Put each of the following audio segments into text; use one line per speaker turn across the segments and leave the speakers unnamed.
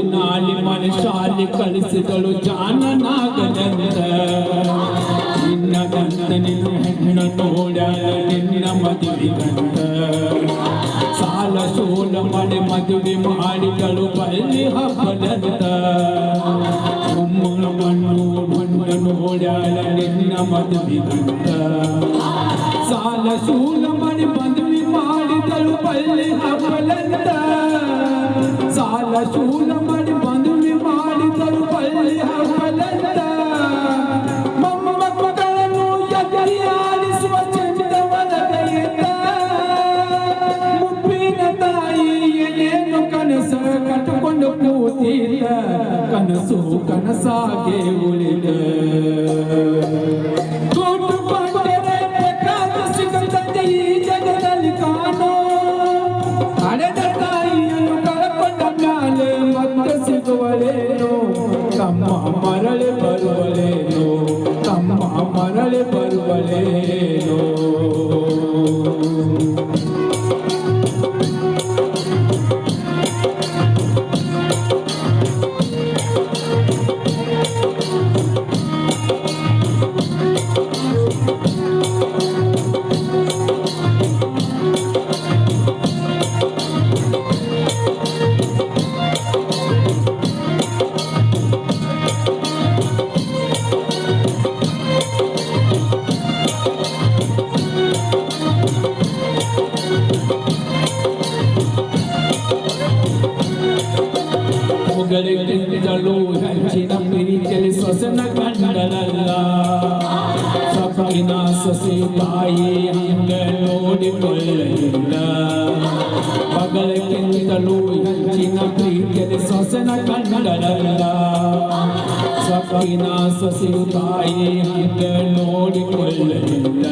ಊರಿನಾಲಿ ಮನುಷ್ಯಾಲಿ ಕಳಿಸಿದಳು ಜಾನನಾಗದಂತ. ನಿನ್ನ ಗಂತ ನಿನ್ನ ಹೆಣ್ಣ ನೋಡ್ಯಾಳ ನಿನ್ನ ಮದುವೆಗಂತ ಸಾಲ ಸೋಲ ಮನೆ ಮದುವೆ ಮಾಡಿದಳು ಬಲ್ಲಿ ಹಬ್ಬದಂತ. ಕುಮ್ಮನ ಮಣ್ಣು ನಿನ್ನ ಮದುವೆಗಂತ ಸಾಲ ಸೂಲ ಮನೆ ಮದುವೆ ಮಾಡಿದಳು ಪಲ್ಲಿ ಹಬ್ಬಲಂತ ಸಾಲ ಶೂಲ ಮಾಡಿ ಮದುವೆ ಮಾಡಿದಳು ಪಲ್ಲಿ ಹಬ್ಬಲಂತ ಕನಸು ಎದರಿ ಹಣದ ಸೊಕ್ಕಿನ ಸೊಸೆ ತಾಯಿ ಹಂಗ ನೋಡಿಕೊಳ್ಳಲಿಲ್ಲ ಮಗಳಿಗಿಂತಲೂ ಹಂಚಿನ ಪ್ರೀತಿಯಲ್ಲಿ ಸೊಸನ ಕಂಡಳಲ್ಲ ಸೊಕ್ಕಿನ ಸೊಸೆ ತಾಯಿ ಹಂಗ ನೋಡಿಕೊಳ್ಳಲಿಲ್ಲ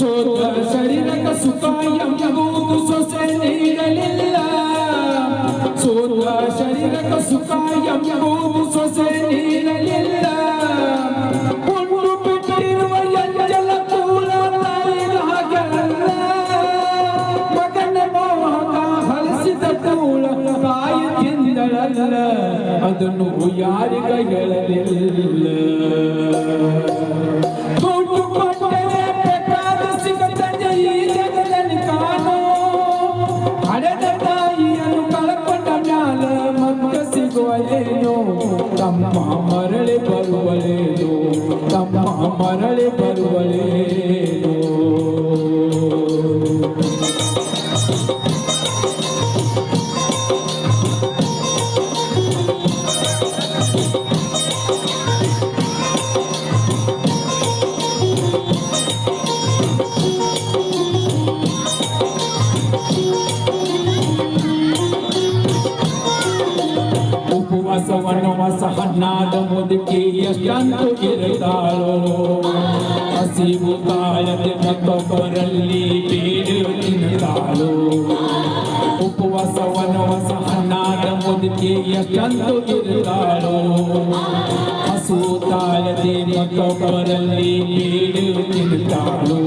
ಚೋರ ಶರೀರಕ ಸುಖ ಎಂಬುದು ಸೊಸೆ ನೀಡಲಿಲ್ಲ ಸೋತ ಶರೀರಕ ಸುಖ ಎಂಬುದು ಸೊಸೆ ನೀಡಲಿಲ್ಲ ಮತ್ತೆ ಸಿಗುವಲೇನೋ ತಮ್ಮ ಮರಳಿ ಬರುವಲೇನೋ ತಮ್ಮ ಮರಳಿ ಬರುವಲೇನೋ ಉಪವಾಸ ಸಹನಾದ ಮುದುಕಿ ಎಷ್ಟಂತೂ ಇರುತ್ತಾಳೋ ಹಸಿವು ತಾಳದೆ ಮತ್ತೊಬ್ಬರಲ್ಲಿ ಬೇಡು ತಿನ್ನುತ್ತಾಳೋ ಉಪವಾಸ ವನವಾಸ ಸಹನಾದ ಮುದುಕಿ ಎಷ್ಟಂತೂ ಇರುತ್ತಾಳೋ ಹಸು ತಾಳದೆ ಮತ್ತೊಬ್ಬರಲ್ಲಿ ಬೇಡು ತಿನ್ನುತ್ತಾಳೋ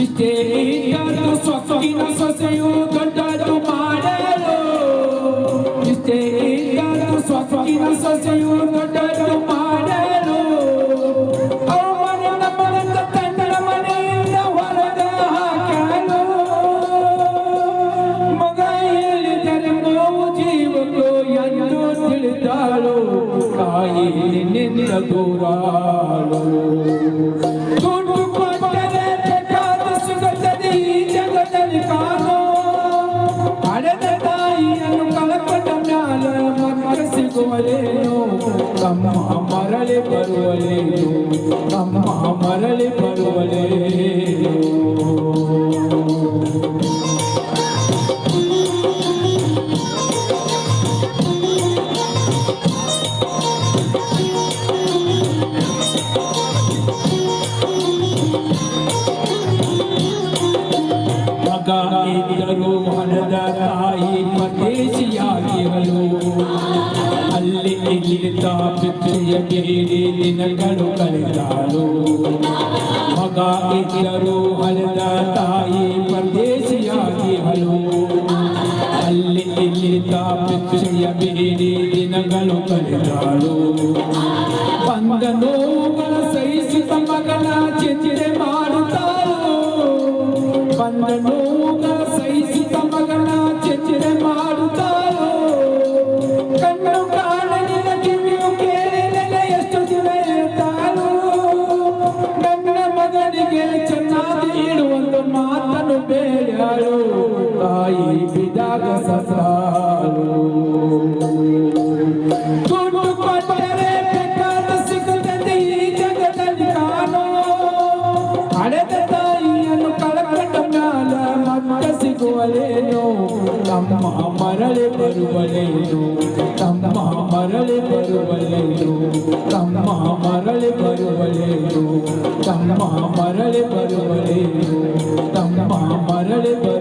ಇಷ್ಟೇ ಸೊಸೆಯು ದೊಡ್ಡದು ಮಾಡಲು. ಇಷ್ಟೇ ಸೊಕ್ಕಿನ ಸೊಸೆಯು ದೊಡ್ಡದು ಮಾಡಲು. ಅವಮಾನ ನಮ್ಮನೆಂದ ತನ್ನ ಮನೆಯಿಂದ ಹೊರಗೆ ಹಾಕಲು. ಮಗ ಹೇಳಿದರೆ ನೋವು ಜೀವಕ್ಕೂ ಎಂದು ತಿಳಿದಾಳು. ತಾಯಿ ನಿನ್ನ ದೂರಾಳು ಮರಳಿ ಬರುವಲೇನು ತಮ್ಮ ಮರಳಿ ಬರುವಲೇನು ವರು ಮನದ ತಾಯಿ ಪದೇಶಿಯಾಗಿರಲು ಅಲ್ಲಿ ಇಲ್ಲಿದ್ದ ಭಿಕ್ಷೆಯ ಬೇರೆ ದಿನಗಳು ಕಳೆದಾಳು ಮಗ ಇದ್ದರು ಹಲದ ತಾಯಿ ಪರದೇಶಿಯಾಗಿರಲು ಅಲ್ಲಿ ಇಲ್ಲಿದ್ದ ಭಿಕ್ಷೆಯ ಬೇರೆ ದಿನಗಳು ಕಳೆದಾಳು ಬಂದ ನೋವುಗಳ ಸಹಿಸಿದ ಮಗನ ಚಿಂತೆ ಮಾಡುತ್ತಾಳು ಬಂದ ನೋವು ಬರುವಲೇನು ತಮ್ಮ ಮರಳಿ ಬರುವಲೇನು ತಮ್ಮ ಮರಳಿ ಬರುವಲೇನು ತಮ್ಮ ಮರಳಿ ಬರುವಲೇನು ತಮ್ಮ ಮರಳಿ ಬರುವಲೇನು ತಮ್ಮ ಮರಳಿ ಬರು